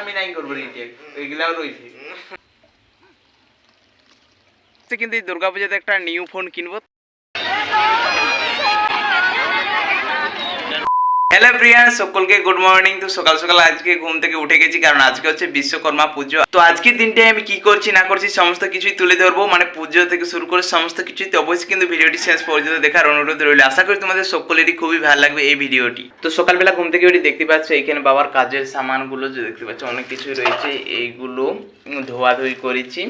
আমি নাই করব রিটেক ওইগুলাও রয়েছে কিন্তু এই দুর্গাপূজাতে একটা নিউ ফোন কিনবো। হ্যালো প্রিয়ান সকলকে গুড মর্নিং তো সকাল সকাল আজকে ঘুম থেকে উঠে গেছি, কারণ আজকে হচ্ছে বিশ্বকর্মা পুজো। তো আজকের দিনটায় আমি কি করছি, না করছি, সমস্ত কিছুই তুলে ধরবো। মানে পুজো থেকে শুরু করে সমস্ত কিছুই তো অবশ্যই কিন্তু ভিডিওটি শেষ পর্যন্ত দেখার অনুরোধ রইল। আশা করি তোমাদের সকলেরই খুবই ভালো লাগবে এই ভিডিওটি। তো সকালবেলা ঘুম থেকে উঠে দেখতে পাচ্ছ, এখানে বাবার কাজের সামানগুলো যে দেখতে পাচ্ছ, অনেক কিছুই রয়েছে। এইগুলো ধোয়াধুয়ি করেছি।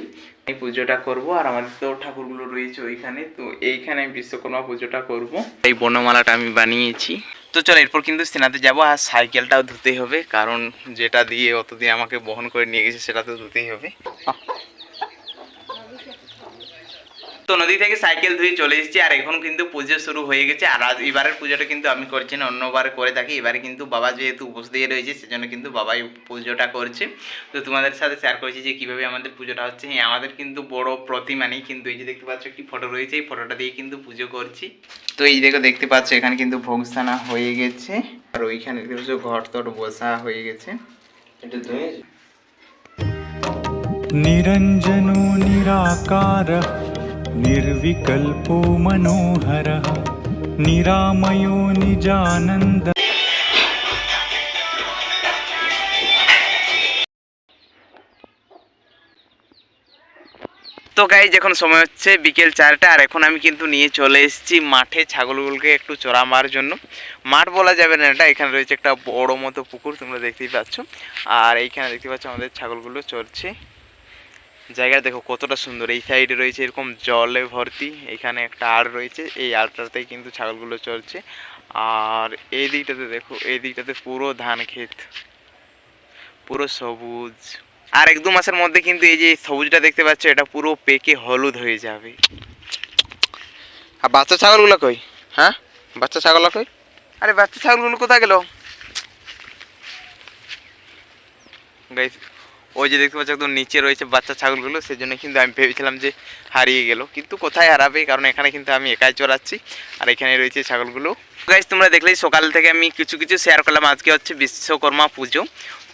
এই পুজোটা করব, আর আমাদের তো ঠাকুরগুলো রয়েছে ওইখানে। তো এইখানে আমি বিশ্বকর্মা পুজোটা করব। এই বর্ণমালাটা আমি বানিয়েছি। তো চলো, এরপর কিন্তু সেনাতে যাব আর সাইকেলটাও ধুতেই হবে, কারণ যেটা দিয়ে অতদিন আমাকে বহন করে নিয়ে গেছে সেটা তো ধুতেই হবে। তো নদী থেকে সাইকেল ধুয়ে চলে এসেছি, আর এখন কিন্তু পুজো শুরু হয়ে গেছে। আর আজ এবারের পুজোটা কিন্তু আমি করছি না, অন্যবার করে থাকি। এবারে কিন্তু বাবা যেহেতু উপোস দিয়ে রয়েছে, সেজন্য কিন্তু বাবাই পুজোটা করছে। তো তোমাদের সাথে শেয়ার করছি যে কীভাবে আমাদের পুজোটা হচ্ছে। হ্যাঁ আমাদের কিন্তু বড় প্রতিমা নেই, কিন্তু এই যে দেখতে পাচ্ছ একটি ফটো রয়েছে, এই ফটোটা দিয়ে কিন্তু পুজো করছি। তো এই দেখো, দেখতে পাচ্ছ এখানে কিন্তু ভোগস্থানা হয়ে গেছে। আর ওইখানে ঘর তোর বসা হয়ে গেছে। এটা নিরঞ্জন নিরাকার निर्विकल्पो मनोहरः निरामयो निजानन्द তো গাইজ এখন সময় হচ্ছে বিকেল চারটা আর এখন আমি কিন্তু নিয়ে চলে এসেছি মাঠে ছাগলগুলোকে একটু চড়া মারার জন্য মাঠ বলা যাবে না এটা এখানে রয়েছে একটা বড় মতো পুকুর তোমরা দেখতেই পাচ্ছ আর এইখানে দেখতে পাচ্ছ আমাদের ছাগলগুলো চড়ছে জায়গা দেখো কতটা সুন্দর। এই সাইডে রয়েছে এরকম জলে ভর্তি এখানে একটা আড় রয়েছে এই আড়টাতেই কিন্তু ছাগলগুলো চলছে আর এই দিকটাতে দেখো এই দিকটাতে পুরো ধান ক্ষেত পুরো সবুজ। আর এক দু মাসের মধ্যে কিন্তু এই যে সবুজটা দেখতে পাচ্ছ এটা পুরো পেকে হলুদ হয়ে যাবে। আর বাচ্চা ছাগলগুলো কই? হ্যাঁ? বাচ্চা ছাগল কই? আরে বাচ্চা ছাগলগুলো কোথায় গেল? গাইস ওই যে দেখতে পাচ্ছ একদম নিচে রয়েছে বাচ্চা ছাগলগুলো সেই জন্য কিন্তু আমি ভেবেছিলাম যে হারিয়ে গেল। কিন্তু কোথায় হারাবে? কারণ এখানে কিন্তু আমি একাই চড়াচ্ছি। আর এখানে রয়েছে ছাগলগুলো। গাইজ তোমরা দেখলেই সকাল থেকে আমি কিছু কিছু শেয়ার করলাম। আজকে হচ্ছে বিশ্বকর্মা পুজো।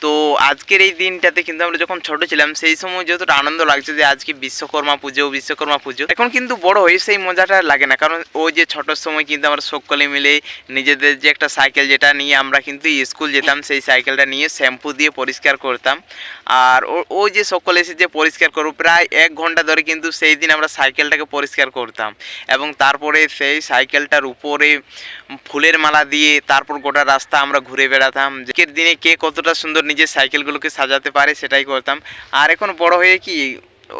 তো আজকের এই দিনটাতে কিন্তু আমরা যখন ছোট ছিলাম, সেই সময় যতটা আনন্দ লাগছে যে আজকে বিশ্বকর্মা পুজো বিশ্বকর্মা পুজো। এখন কিন্তু বড় হয়ে সেই মজাটা লাগে না। কারণ ওই যে ছোটোর সময় কিন্তু আমরা সকলে মিলে নিজেদের যে একটা সাইকেল যেটা নিয়ে আমরা কিন্তু স্কুল যেতাম, সেই সাইকেলটা নিয়ে শ্যাম্পু দিয়ে পরিষ্কার করতাম। আর ও- যে সকলে এসে যে পরিষ্কার করব প্রায় এক ঘণ্টা ধরে কিন্তু সেই দিন আমরা সাইকেলটাকে পরিষ্কার করতাম। এবং তারপরে সেই সাইকেলটার উপরে ফুলের মালা দিয়ে তারপর গোটা রাস্তা আমরা ঘুরে বেড়াতাম। আজকের দিনে কে কতটা সুন্দর নিজের সাইকেলগুলোকে সাজাতে পারে সেটাই করতাম। আর এখন বড় হয়ে কি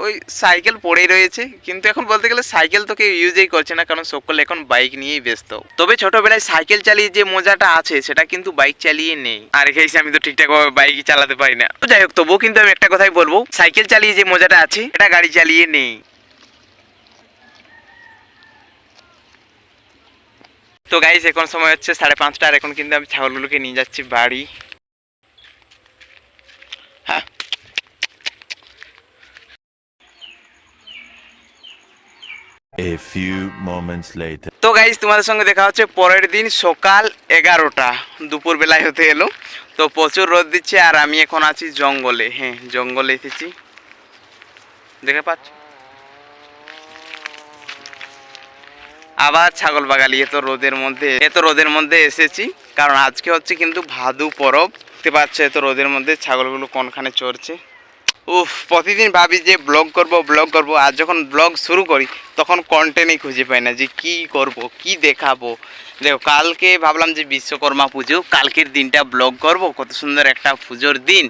ওই সাইকেল পড়েই রয়েছে, কিন্তু এখন বলতে গেলে সাইকেল তো কেউ ইউজই করছে না, কারণ সকলে এখন বাইক নিয়েই ব্যস্ত। তবে ছোটবেলায় সাইকেল চালিয়ে যে মজাটা আছে, সেটা কিন্তু বাইক চালিয়ে নেই। আর এখানে আমি তো ঠিকঠাক ভাবে বাইকই চালাতে পারি না। তো যাই হোক, তবুও কিন্তু আমি একটা কথাই বলব, সাইকেল চালিয়ে যে মজাটা আছে এটা গাড়ি চালিয়ে নেই। তো গাইস এখন সময় হচ্ছে সাড়ে পাঁচটা আর এখন কিন্তু আমি ছাগলগুলোকে নিয়ে যাচ্ছি বাড়ি। হ্যাঁ। A few moments later. তো গাইজ তোমাদের সঙ্গে দেখা হচ্ছে পরের দিন সকাল এগারোটা। দুপুর বেলায় হতে এলো। তো প্রচুর রোদ দিচ্ছে আর আমি এখন আছি জঙ্গলে। হ্যাঁ জঙ্গলে এসেছি। দেখে পাচ্ছ? আবার ছাগল বাগালি এত রোদের মধ্যে এত রোদের মধ্যে এসেছি। কারণ আজকে হচ্ছে কিন্তু ভাদু পরব। দেখতে পাচ্ছ এত রোদের মধ্যে ছাগলগুলো কোনখানে চড়ছে। উফ, প্রতিদিন ভাবি যে ব্লগ করব ব্লগ করব। আর যখন ব্লগ শুরু করি, তখন কন্টেন্টই খুঁজে পাই না যে কি করব, কি দেখাবো। দেখো, কালকে ভাবলাম যে বিশ্বকর্মা পুজো, কালকের দিনটা ব্লগ করব। কত সুন্দর একটা পুজোর দিন।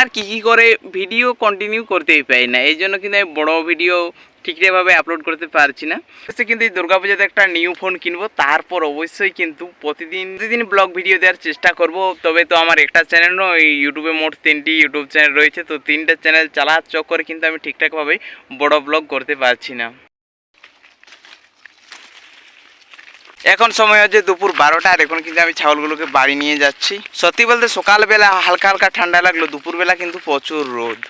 আর কি কি করে ভিডিও কন্টিনিউ করতেই পাই না। এই জন্য কিন্তু আমি বড়ো ভিডিও ঠিকঠাকভাবে আপলোড করতে পারছি না। সে কিন্তু এই দুর্গাপূজাতে একটা নিউ ফোন কিনবো, তারপর অবশ্যই কিন্তু প্রতিদিন প্রতিদিন ব্লগ ভিডিও দেওয়ার চেষ্টা করব। তবে তো আমার একটা চ্যানেল নয় ইউটিউবে মোট তিনটি ইউটিউব চ্যানেল রয়েছে। তো তিনটা চ্যানেল চালার চক্করে কিন্তু আমি ঠিকঠাকভাবে বড় ব্লগ করতে পারছি না। এখন সময় হচ্ছে দুপুর বারোটা, আর এখন কিন্তু আমি ছাগলগুলোকে বাড়ি নিয়ে যাচ্ছি। সত্যি বলতে সকালবেলা হালকা হালকা ঠান্ডা লাগল, দুপুরবেলা কিন্তু প্রচুর রোদ।